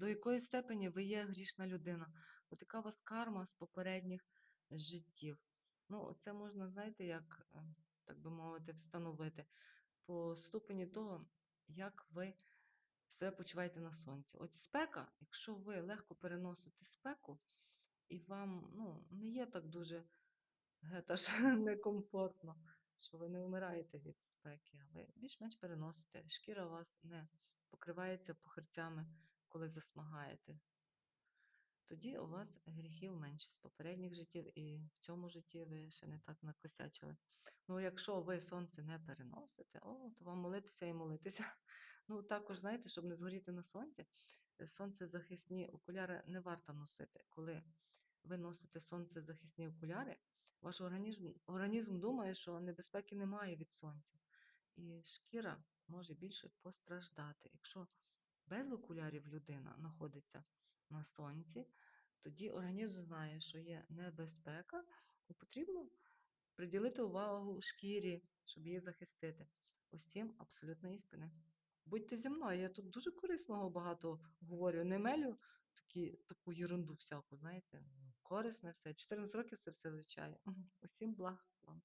до якої степені ви є грішна людина, от яка у вас карма з попередніх життів. Ну, це можна, знаєте, як, е, так би мовити, встановити по ступені того, як ви себе почуваєте на сонці. От спека, якщо ви легко переносите спеку, і вам ну, не є так дуже гета некомфортно, що ви не вмираєте від спеки, а ви більш-менш переносите. Шкіра у вас не покривається похирцями, коли засмагаєте. Тоді у вас гріхів менше з попередніх життів, і в цьому житті ви ще не так накосячили. Ну, якщо ви сонце не переносите, о, то вам молитися і молитися. Ну, також, знаєте, щоб не згоріти на сонці, е, сонцезахисні окуляри не варто носити. Коли ви носите сонцезахисні окуляри, ваш організм, організм думає, що небезпеки немає від сонця. І шкіра може більше постраждати. Якщо без окулярів людина знаходиться на сонці, тоді організм знає, що є небезпека, і потрібно приділити увагу шкірі, щоб її захистити. Усім абсолютно істини. Будьте зі мною, я тут дуже корисного багато говорю, не мелю такі, таку ерунду всяку, знаєте, корисне все. 14 років це все вивчаю. Усім благ вам.